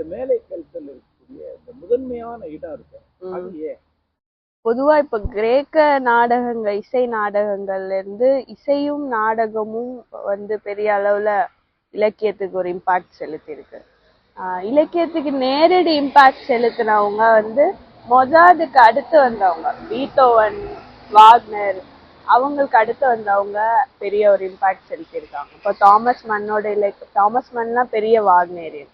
இந்த மேலை இருக்கக்கூடிய இந்த முதன்மையான இடம் இருக்கு. ம். அது ஏன்? பொதுவா இப்ப கிரேக்க நாடகங்கள் இசை நாடகங்கள்ல இருந்து இசையும் நாடகமும் வந்து பெரிய அளவுல இலக்கியத்துக்கு ஒரு இம்பாக்ட் செலுத்தியிருக்கு. இலக்கியத்துக்கு நேரடி இம்பாக்ட் செலுத்தினவங்க வந்து மொசாதுக்கு அடுத்து வந்தவங்க பீத்தோவன் வாக்னர் அவங்களுக்கு அடுத்து வந்தவங்க பெரிய ஒரு இம்பாக்ட் செலுத்தியிருக்காங்க. இப்போ தாமஸ் மன்னோட இலக்கிய தாமஸ் மன்லாம் பெரிய வாக்னேரியன்.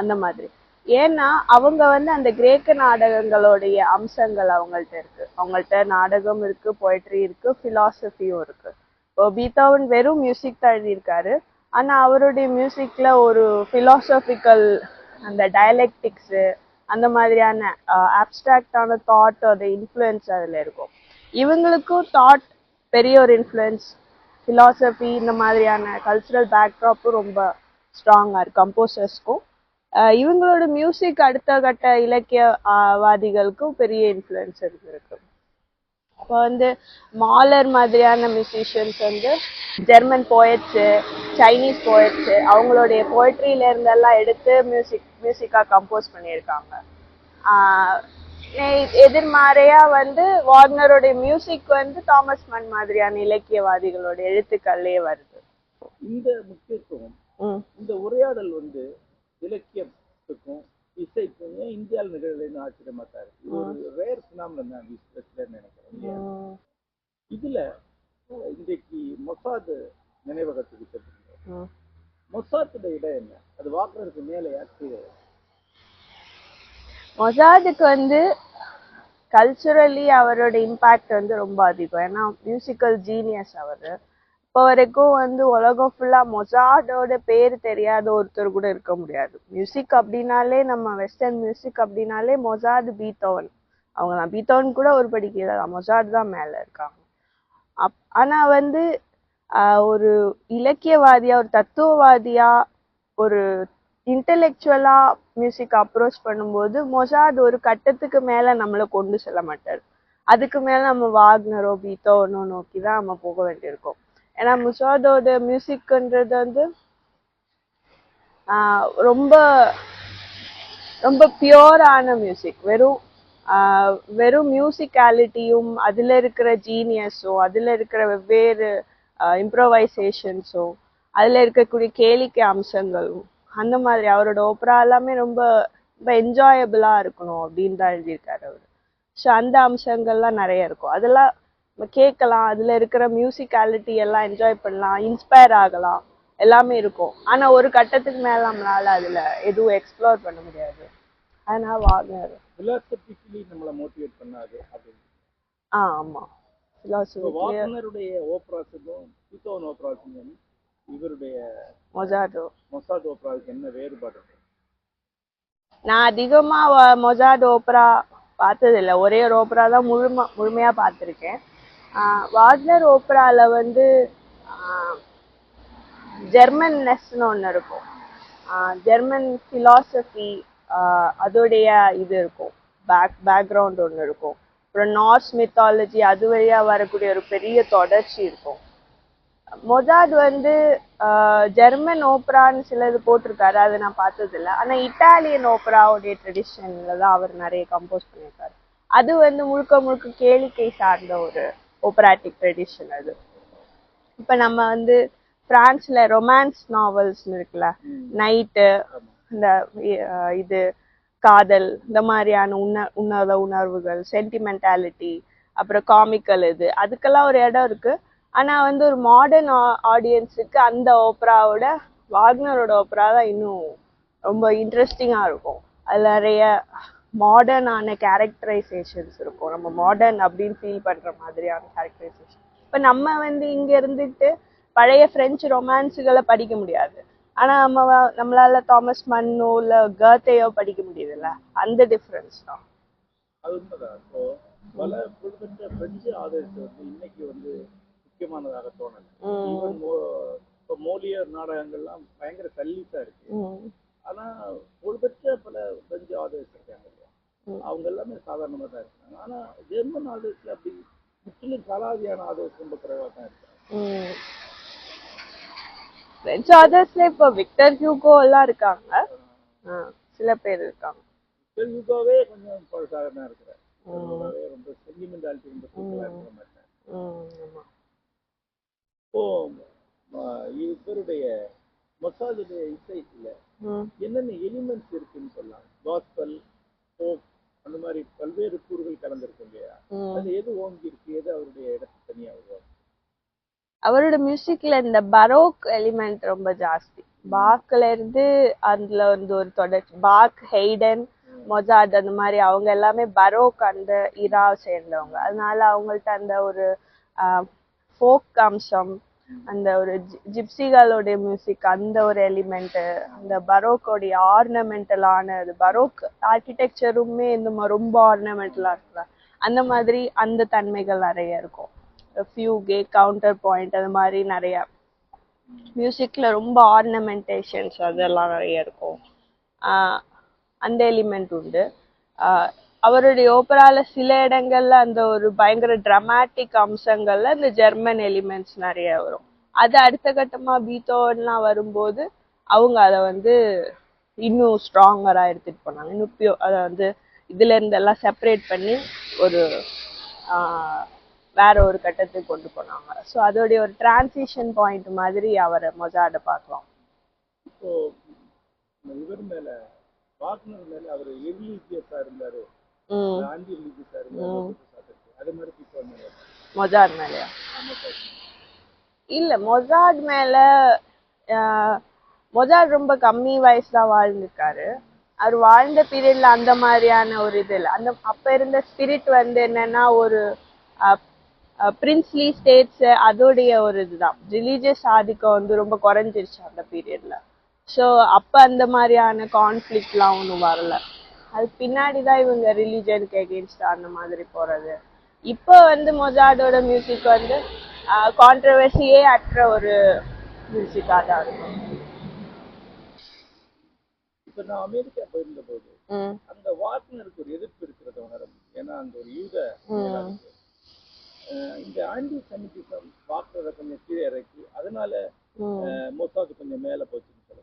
அந்த மாதிரி. ஏன்னா அவங்க வந்து அந்த கிரேக்க நாடகங்களுடைய அம்சங்கள் அவங்கள்ட்ட இருக்கு. அவங்கள்ட்ட நாடகம் இருக்கு பொயட்ரி இருக்கு ஃபிலாசபியும் இருக்கு. இப்போ பீத்தாவன் வெறும் மியூசிக் தான் எழுதியிருக்காரு. ஆனா அவருடைய மியூசிக்ல ஒரு ஃபிலாசபிக்கல் அந்த டயலெக்டிக்ஸு அந்த மாதிரியான அப்டிராக்டான தாட் அது இன்ஃப்ளூயன்ஸ் அதில் இருக்கும். இவங்களுக்கும் தாட் பெரிய ஒரு இன்ஃப்ளூயன்ஸ் ஃபிலாசபி இந்த மாதிரியான கல்ச்சுரல் பேக்ட்ராப்பும் ரொம்ப ஸ்ட்ராங்காக இருக்கு. கம்போசர்ஸ்க்கும் இவங்களோட மியூசிக் அடுத்த கட்ட இலக்கியவாதிகளுக்கும் பெரிய இன்ஃப்ளூயன்ஸ் இருக்கு இப்போ வந்து மாலர் மாதிரியான மியூசிஷியன்ஸ் வந்து ஜெர்மன் போயட்ஸு சைனீஸ் போயட்ஸு அவங்களுடைய போய்ட்ரியில இருந்தெல்லாம் எடுத்து மியூசிக் மியூசிக்காக கம்போஸ் பண்ணியிருக்காங்க. எதிர்மாறையா வந்து வார்னருடைய மியூசிக் வந்து தாமஸ் மன் மாதிரியான இலக்கியவாதிகளோட எழுத்துக்கள்லயே வருது. இந்த முக்கியத்துவம் இந்த உரையாடல் வந்து இலக்கியத்துக்கும் இசைக்கும் ஏன் இந்தியாவில் நிகழலைன்னு ஆச்சரியமா தான் இருக்கு இது ஒரு ரேர் பினாமினன் தான் நினைக்கிறேன் இதுல இன்றைக்கு மொசாது நினைவகத்துக்கு செல்லுங்க ம் மொசாத்தோட இடம் என்ன? அது வாக்குறதுக்கு மேலே கீழே மொசாதுக்கு வந்து கல்ச்சுரலி அவரோட இம்பாக்ட் வந்து ரொம்ப அதிகம். ஏன்னா மியூசிக்கல் ஜீனியஸ் அவர். இப்போ வரைக்கும் வந்து உலகம் ஃபுல்லாக மொசாடோட பேர் தெரியாத ஒருத்தர் கூட இருக்க முடியாது. மியூசிக் அப்படின்னாலே நம்ம வெஸ்டர்ன் மியூசிக் அப்படின்னாலே மொசாது பீத்தோவன் அவங்க தான் பீத்தோவன் கூட ஒரு படி கீழே தான் மொசாட் தான் மேலே இருக்காங்க. அப் ஆனால் வந்து ஒரு இலக்கியவாதியாக ஒரு தத்துவவாதியாக ஒரு இன்டலெக்சுவலாக மியூசிக் அப்ரோச் பண்ணும்போது மொசாட் ஒரு கட்டத்துக்கு மேலே நம்மளை கொண்டு செல்ல மாட்டார். அதுக்கு மேலே நம்ம வாக்னரோ பீத்தோவனோ நோக்கி தான் நம்ம போக வேண்டியிருக்கோம். ஏன்னா முசாதோட மியூசிக்ன்றது வந்து ஆஹ் ரொம்ப ரொம்ப பியோரான மியூசிக் வெறும் ஆஹ் வெறும் மியூசிக்காலிட்டியும் அதுல இருக்கிற ஜீனியஸும் அதுல இருக்கிற வெவ்வேறு இம்ப்ரோவைசேஷன்ஸும் அதுல இருக்கக்கூடிய கேளிக்கை அம்சங்களும் அந்த மாதிரி அவரோட ஓப்பரா எல்லாமே ரொம்ப ரொம்ப என்ஜாயபிளா இருக்கணும் அப்படின்னு தான் எழுதியிருக்காரு அவர். ஸோ அந்த அம்சங்கள்லாம் நிறைய இருக்கும். அதெல்லாம் நம்ம கேட்கலாம். அதுல இருக்கிற மியூசிக்காலிட்டி எல்லாம் என்ஜாய் பண்ணலாம். இன்ஸ்பயர் ஆகலாம். எல்லாமே இருக்கும். ஆனா ஒரு கட்டத்துக்கு மேல நம்மளால அதுல எதுவும் எக்ஸ்ப்ளோர் பண்ண முடியாது. அதனால வாக்னர் பிலாசபிக்கலி நம்மளை மோட்டிவேட் பண்ணாது அப்படின்னு. ஆ ஆமா. இப்போ philosophy வாக்னருடைய ஓப்ராஸுக்கும் பீத்தோவன் ஓப்ராஸுக்கும் இவருடைய மொசாட்டோ மொசாத் ஓப்ராவுக்கு என்ன வேறுபாடு? நான் அதிகமா வ- மொசாட் ஓப்பரா பார்த்தது இல்ல ஒரே ஒரு ஓப்பரா தான் முழுமை முழுமையா பார்த்துருக்கேன். வாக்னர் ஓப்ராவில் வந்து ஜெர்மன் ஜெர்மன்னஸ்னு ஒன்று இருக்கும். ஆஹ் ஜெர்மன் ஃபிலாசபி அதோடைய இது இருக்கும். பேக் பேக்ரவுண்ட் ஒன்று இருக்கும். அப்புறம் நார்ஸ் மித்தாலஜி அது வழியா வரக்கூடிய ஒரு பெரிய தொடர்ச்சி இருக்கும். மொசாட் வந்து ஆஹ் ஜெர்மன் ஓப்ரான்னு சிலது போட்டிருக்காரு. அதை நான் பார்த்ததில்ல. ஆனால் ஆனா இட்டாலியன் ஓப்ராவுடைய ட்ரெடிஷன்ல தான் அவர் நிறைய கம்போஸ் பண்ணியிருக்காரு. அது வந்து முழுக்க முழுக்க கேளிக்கை சார்ந்த ஒரு ஓப்பராட்டிக் ட்ரெடிஷன் அது. இப்ப நம்ம வந்து பிரான்ஸ்ல ரொமான்ஸ் நாவல்ஸ் இருக்குல்ல நைட்டு இந்த இது காதல் இந்த மாதிரியான உண உன்னத உணர்வுகள் சென்டிமெண்டாலிட்டி அப்புறம் காமிக்கல் இது அதுக்கெல்லாம் ஒரு இடம் இருக்கு. ஆனா வந்து ஒரு மாடர்ன் ஆடியன்ஸுக்கு அந்த ஓப்ராவோட வாக்னரோட ஓப்ரா தான் இன்னும் ரொம்ப இன்ட்ரெஸ்டிங்கா இருக்கும். அதுல நிறைய மாடர்னான கேரக்டரைசேஷன்ஸ் இருக்கும். நம்ம மாடர்ன் அப்படின்னு ஃபீல் பண்ற மாதிரியான கேரக்டரைசேஷன் இப்ப நம்ம வந்து இங்க இருந்துட்டு பழைய பிரெஞ்சு ரொமான்ஸுகளை படிக்க முடியாது. ஆனா நம்ம நம்மளால தாமஸ் மன்னோ இல்ல கர்த்தையோ படிக்க முடியுதுல்ல? அந்த டிஃபரன்ஸ் தான். அது உண்மைதான். இப்போ பல புகழ்பெற்ற பிரெஞ்சு ஆதர்ஸ் வந்து இன்னைக்கு வந்து முக்கியமானதாக தோணல. இப்போ மோலியர் நாடகங்கள்லாம் பயங்கர சல்லீஸா இருக்கு. ஆனா புகழ்பெற்ற ஆதர்ஸ் இருக்காங்க இல்லையா. அவங்க எல்லாமே சாதாரணமா தான் இருக்காங்க. ஆனா ஜெர்மன் ஆதர்ஸ்ல அப்படி முற்றிலும் கலாதியான ஆதர்ஸ் ரொம்ப குறைவா தான் இருக்காங்க பிரெஞ்சு ஆதர்ஸ்ல இப்போ விக்டர் ஹியூகோ எல்லாம் இருக்காங்க. சில பேர் இருக்காங்க. யுகாவே கொஞ்சம் பழசாக இருக்கிறார். ரொம்ப சென்டிமெண்டாலிட்டி ரொம்ப இப்போ இவருடைய மொசாதுடைய இசைத்துல ம். என்னென்ன எலிமெண்ட்ஸ் இருக்குன்னு அவரோட மியூசிக்ல இந்த பரோக் எலிமெண்ட் ரொம்ப ஜாஸ்தி. பாக்ல இருந்து அதுல வந்து ஒரு தொடர்ச்சி. பாக் ஹெய்டன் மொசாட் அந்த மாதிரி அவங்க எல்லாமே பரோக் அந்த இரா சேர்ந்தவங்க. அதனால அவங்கள்ட்ட அந்த ஒரு ஃபோக் அம்சம் அந்த ஒரு ஜி- ஜிப்சிகளோட மியூசிக் அந்த ஒரு எலிமெண்ட்டு அந்த பரோக்கோடைய ஆர்னமெண்டலான அது பரோக் ஆர்கிடெக்சருமே இந்த ரொம்ப ஆர்னமெண்டலாக இருக்குல்ல அந்த மாதிரி அந்த தன்மைகள் நிறைய இருக்கும். ஃபியூகு கவுண்டர் பாயிண்ட் அது மாதிரி நிறைய. மியூசிக்கில் ரொம்ப ஆர்னமெண்டேஷன்ஸ் அதெல்லாம் நிறைய இருக்கும். அந்த எலிமெண்ட் உண்டு. அவருடைய ஓப்பரால சில இடங்களில் அந்த ஒரு பயங்கர ட்ரமாட்டிக் அம்சங்களில் இந்த ஜெர்மன் எலிமெண்ட்ஸ் நிறைய வரும். அது அடுத்த கட்டமாக பீத்தோன்லாம் வரும்போது அவங்க அதை வந்து இன்னும் ஸ்ட்ராங்கராக எடுத்துகிட்டு போனாங்க. இன்னும் பியோ அதை வந்து இதுலேருந்தெல்லாம் செப்பரேட் பண்ணி ஒரு வேற ஒரு கட்டத்துக்கு கொண்டு போனாங்க. ஸோ அதோடைய ஒரு டிரான்சிஷன் பாயிண்ட் மாதிரி அவரை மொசாட பார்க்கலாம். இவர் மேல வாக்னர் மேல அவர் எரிலீஜியஸா இருந்தாரு. ஆண்டி ரிலீஜியஸா இருந்தாரு. அதே மாதிரி இப்போ மேல மொசாட் மேலயா? இல்ல மொசாட் மேல மொசாட் ரொம்ப கம்மி வயசு தான் வாழ்ந்திருக்காரு. அவர் வாழ்ந்த பீரியட்ல அந்த மாதிரியான ஒரு இது இல்லை. அந்த அப்ப இருந்த ஸ்பிரிட் வந்து என்னன்னா ஒரு பிரின்ஸ்லி ஸ்டேட்ஸ் அதோடைய ஒரு இதுதான். ரிலீஜியஸ் ஆதிக்கம் வந்து ரொம்ப குறைஞ்சிருச்சு அந்த பீரியட்ல ஸோ அப்ப அந்த மாதிரியான கான்ஃப்ளிக்ட்லாம் ஒன்றும் வரல. அது பின்னாடி தான் இவங்க ரிலீஜனுக்கு எகென்ஸ்ட் அந்த மாதிரி போறது. இப்போ வந்து மொசாடோட மியூசிக் வந்து கான்ட்ரவர்சியே அற்ற ஒரு மியூசிக்காக தான் இருக்கும். இப்ப நான் அமெரிக்கா போயிருந்த போது அந்த வாக்னருக்கு ஒரு எதிர்ப்பு இருக்கிறத உணர முடியும். ஏன்னா அந்த ஒரு யூத இந்த ஆண்டி செமிட்டிசம் வாக்னரை கொஞ்சம் கீழே இறக்கி அதனால மொசாது கொஞ்சம் மேல போச்சுன்னு சொல்ல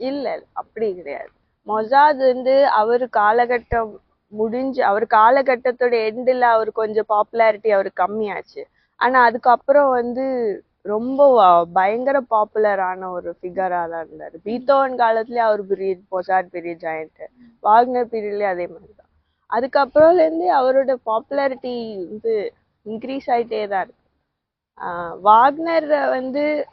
இல்ல அப்படி கிடையாது. மொசாத் வந்து அவர் காலகட்டம் முடிஞ்சு அவர் காலகட்டத்தோட எண்டில் அவர் கொஞ்சம் பாப்புலாரிட்டி அவருக்கு கம்மியாச்சு. ஆனா அதுக்கப்புறம் வந்து ரொம்ப பயங்கர பாப்புலரான ஒரு ஃபிகரா தான் இருந்தாரு. பீத்தோவன் காலத்துலயே அவர் பெரிய மொசாட் பெரிய ஜாயிண்ட் வாக்னர் பீரியட்லயே அதே மாதிரி தான். அதுக்கப்புறம்ல இருந்து அவரோட பாப்புலாரிட்டி வந்து இன்க்ரீஸ் ஆகிட்டே தான் இருக்கு. வாக்னர் வந்து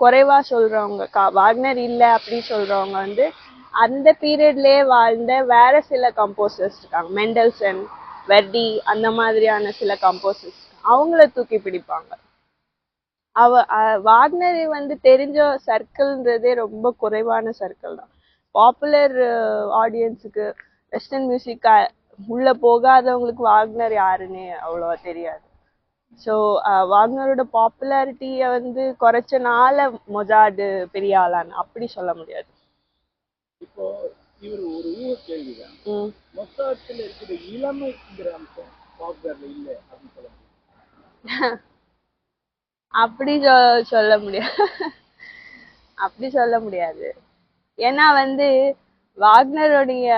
குறைவா சொல்றவங்க கா- வாக்னர் இல்லை அப்படின்னு சொல்றவங்க வந்து அந்த பீரியட்லேயே வாழ்ந்த வேற சில கம்போசர்ஸ் இருக்காங்க. மெண்டல்சன் வெர்டி அந்த மாதிரியான சில கம்போசர்ஸ் அவங்கள தூக்கி பிடிப்பாங்க. அவ வாக்னர் வந்து தெரிஞ்ச சர்க்கிள்ன்றதே ரொம்ப குறைவான சர்க்கிள் தான். பாப்புலர் ஆடியன்ஸுக்கு வெஸ்டர்ன் மியூசிக் உள்ள போகாதவங்களுக்கு வாக்னர் யாருன்னு அவ்வளோவா தெரியாது. ஸோ வாக்னரோட பாப்புலாரிட்டியை வந்து குறைச்சனால மொசாடு பெரிய ஆளான்னு அப்படி சொல்ல முடியாது. இப்போ இவர் ஒரு ஊர் கேள்விதான். ம். மொசாத்துல இருக்கிற இளமைங்கிற அம்சம் வாக்னர்ல இல்லை அப்படின்னு சொல்ல முடியும். அப்படி சொல்ல முடியாது. அப்படி சொல்ல முடியாது. ஏன்னா வந்து வாக்னருடைய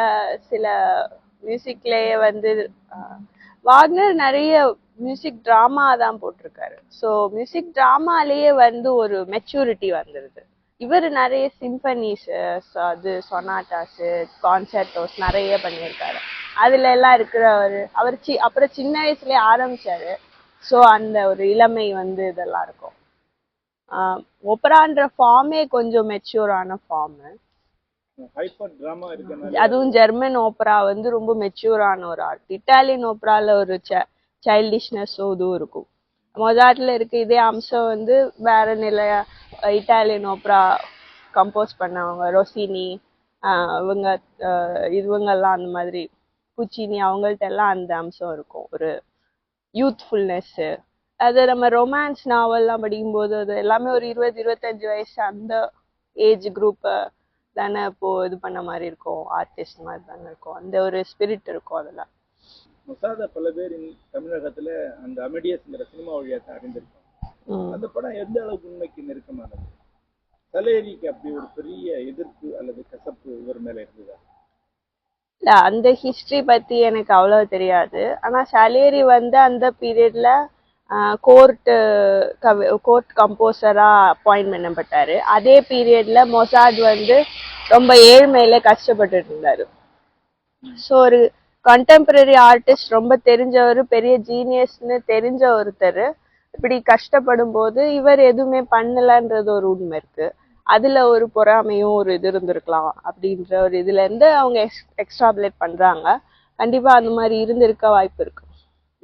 சில மியூசிக்லயே வந்து வாக்னர் நிறைய மியூசிக் டிராமா தான் போட்டிருக்காரு. ஸோ மியூசிக் டிராமாலேயே வந்து ஒரு மெச்சூரிட்டி வந்துருது. இவர் நிறைய சிம்பனிஸ் அது சொனாட்டாஸ் கான்சர்டோஸ் நிறைய பண்ணியிருக்காரு. அதுல எல்லாம் இருக்கிறவர் அவர் சி அப்புறம் சின்ன வயசுலயே ஆரம்பிச்சாரு. ஸோ அந்த ஒரு இளமை வந்து இதெல்லாம் இருக்கும். ஒப்பரான்ற ஃபார்மே கொஞ்சம் மெச்சூரான ஃபார்மு அதுவும் ஜெர்மன் ஓப்பரா வந்து ரொம்ப மெச்சூரான ஒரு ஆர்ட் இட்டாலியன் ஓப்பரால ஒரு சைல்டிஷ்னஸோ இதுவும் இருக்கும். மொசாட்ல இருக்க இதே அம்சம் வந்து வேற நிலைய இட்டாலியன் ஓப்ரா கம்போஸ் பண்ணவங்க ரொசினி இவங்க இவங்கெல்லாம் அந்த மாதிரி புச்சினி அவங்கள்ட்ட எல்லாம் அந்த அம்சம் இருக்கும். ஒரு யூத்ஃபுல்னஸ்ஸு அது நம்ம ரொமான்ஸ் நாவல்லாம் படிக்கும்போது அது எல்லாமே ஒரு இருபது இருபத்தஞ்சு வயசு அந்த ஏஜ் குரூப்பை தானே இப்போது இது பண்ண மாதிரி இருக்கும் ஆர்டிஸ்ட் மாதிரி தானே இருக்கும். அந்த ஒரு ஸ்பிரிட் இருக்கும் அதெல்லாம் மொசாத பல பேர் தமிழகத்துல அந்த அமெடியஸ்ங்கிற சினிமா வழியா தான் அறிந்திருக்கோம். அந்த படம் எந்த அளவுக்கு உண்மைக்கு நெருக்கமானது? சலேரிக்கு அப்படி ஒரு பெரிய எதிர்ப்பு அல்லது கசப்பு இவர் மேல இருந்ததா? இல்ல அந்த ஹிஸ்டரி பத்தி எனக்கு அவ்வளவு தெரியாது. ஆனா சலேரி வந்து அந்த பீரியட்ல கோர்ட் கோர்ட் கம்போசரா அப்பாயின்ட் பண்ணப்பட்டாரு. அதே பீரியட்ல மொசாட் வந்து ரொம்ப ஏழ்மையில கஷ்டப்பட்டுட்டு இருந்தாரு. ஸோ ஒரு கண்டெம்பரரி ஆர்டிஸ்ட் ரொம்ப தெரிஞ்சவர் பெரிய ஜீனியஸ்னு தெரிஞ்ச ஒருத்தர். இப்படி கஷ்டப்படும் போது இவர் எதுவுமே பண்ணலன்றது ஒரு உண்மை இருக்கு. அதுல ஒரு பொறாமையும் ஒரு இது இருந்திருக்கலாம் அப்படின்ற ஒரு இதுல இருந்து அவங்க எக்ஸ்ட்ராபுலேட் பண்றாங்க. கண்டிப்பா அந்த மாதிரி இருந்திருக்க வாய்ப்பு இருக்கு.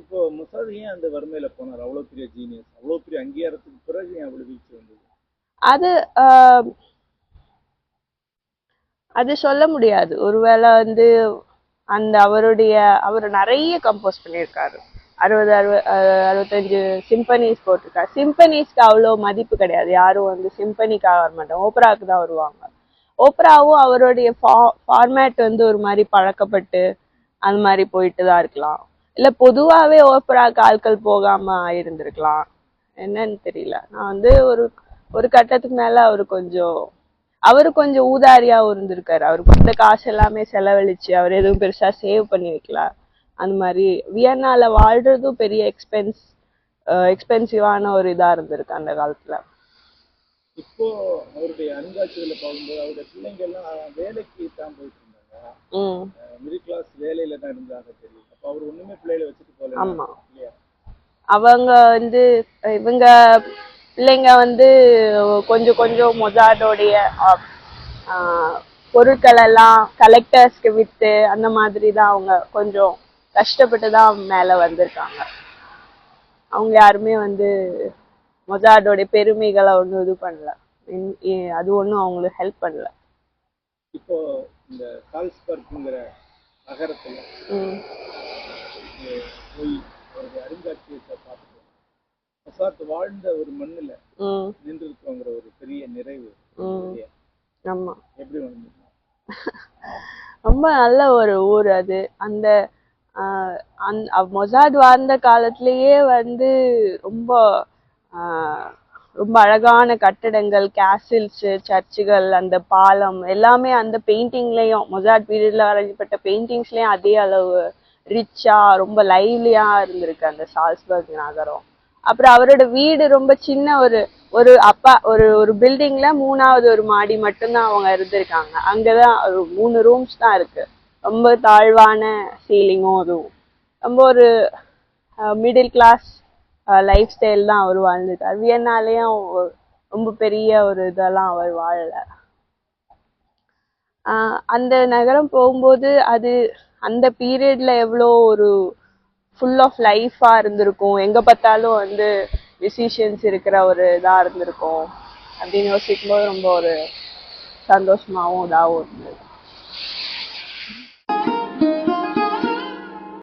இப்போ முசாத் ஏன் அந்த வறுமையில போனார்? அவ்வளவு பெரிய ஜீனியஸ் அவ்வளவு பெரிய அங்கீகாரத்துக்கு பிறகு ஏன் அவ்வளவு வீழ்ச்சி வந்தது அது அது சொல்ல முடியாது. ஒருவேளை வந்து அந்த அவருடைய அவர் நிறைய கம்போஸ் பண்ணியிருக்காரு. அறுபது அறுபது அறுபத்தஞ்சு சிம்பனிஸ் போட்டிருக்காரு. சிம்பனிஸ்க்கு அவ்வளோ மதிப்பு கிடையாது. யாரும் வந்து சிம்பனிக்காக வர மாட்டாங்க. ஓப்பராவுக்கு தான் வருவாங்க. ஓப்பராவும் அவருடைய ஃபார்மேட் வந்து ஒரு மாதிரி பழக்கப்பட்டு அந்த மாதிரி போயிட்டு தான் இருக்கலாம். இல்லை பொதுவாகவே ஓப்ராவுக்கு ஆட்கள் போகாமல் இருந்திருக்கலாம் என்னன்னு தெரியல. நான் வந்து ஒரு ஒரு கட்டத்துக்கு மேலே அவர் கொஞ்சம் அவரு கொஞ்சம் ஊதாரியாவும் இருந்திருக்காரு. அவர் கொடுத்த காசு எல்லாமே செலவழிச்சு அவர் எதுவும் பெருசா சேவ் பண்ணி வைக்கல. அந்த மாதிரி வியன்னால வாழ்றதும் பெரிய எக்ஸ்பென்ஸ் எக்ஸ்பென்சிவான ஒரு இதா இருந்திருக்கு அந்த காலத்துல. இப்போ அவருடைய அருங்காட்சிகளை பார்க்கும்போது அவருடைய பிள்ளைங்க எல்லாம் வேலைக்கு தான் போயிட்டு இருந்தாங்க. மிடில் கிளாஸ் வேலையில தான் இருந்தாங்க தெரியும். அப்ப அவர் ஒண்ணுமே பிள்ளைகளை வச்சுட்டு போல ஆமா. அவங்க வந்து இவங்க பிள்ளைங்க வந்து கொஞ்சம் கொஞ்சம் மொசாடோடைய பொருட்கள் எல்லாம் கலெக்டர்ஸ்க்கு வித்து அந்த மாதிரி தான் அவங்க கொஞ்சம் கஷ்டப்பட்டு தான் மேல வந்திருக்காங்க. அவங்க யாருமே வந்து மொசாடோடைய பெருமைகளை ஒன்றும் இது பண்ணல. அது ஒன்றும் அவங்களுக்கு ஹெல்ப் பண்ணல. இப்போ இந்த சால்ஸ்பர்க்ங்கிற நகரத்துல போய் அவருடைய அருங்காட்சியகத்தை மொசாத் வாழ்ந்த ஒரு மண்ணுல நின்று இருக்கோங்கிற ஒரு பெரிய நிறைவு? ஆமா. எப்படி ரொம்ப நல்ல ஒரு ஊர் அது. அந்த மொசாட் வாழ்ந்த காலத்திலேயே வந்து ரொம்ப ரொம்ப அழகான கட்டடங்கள் கேசில்ஸ் சர்ச்சுகள் அந்த பாலம் எல்லாமே அந்த பெயிண்டிங்லயும் மொசாட் பீரியட்ல வரையப்பட்ட பெயிண்டிங்ஸ்லயும் அதே அளவு ரிச்சா ரொம்ப லைவ்லியா இருந்திருக்கு அந்த சால்ஸ்பர்க் நகரம். அப்புறம் அவரோட வீடு ரொம்ப சின்ன ஒரு ஒரு அப்பா ஒரு ஒரு பில்டிங்ல மூணாவது ஒரு மாடி மட்டும்தான் அவங்க இருந்திருக்காங்க. அங்கதான் ஒரு மூணு ரூம்ஸ் தான் இருக்கு. ரொம்ப தாழ்வான சீலிங்கும் அதுவும். ரொம்ப ஒரு மிடில் கிளாஸ் லைஃப் ஸ்டைல் தான் அவர் வாழ்ந்துட்டார். வியன்னாலேயும் ரொம்ப பெரிய ஒரு இதெல்லாம் அவர் வாழல. அந்த நகரம் போகும்போது அது அந்த பீரியட்ல எவ்வளோ ஒரு ஃபுல் ஆஃப் லைஃபாக இருந்திருக்கும். எங்கே பார்த்தாலும் வந்து மியூசிஷியன்ஸ் இருக்கிற ஒரு இதாக இருந்திருக்கும். அப்படின்னு யோசிக்கும் போது ரொம்ப ஒரு சந்தோஷமாகவும் இதாகவும் இருந்தது.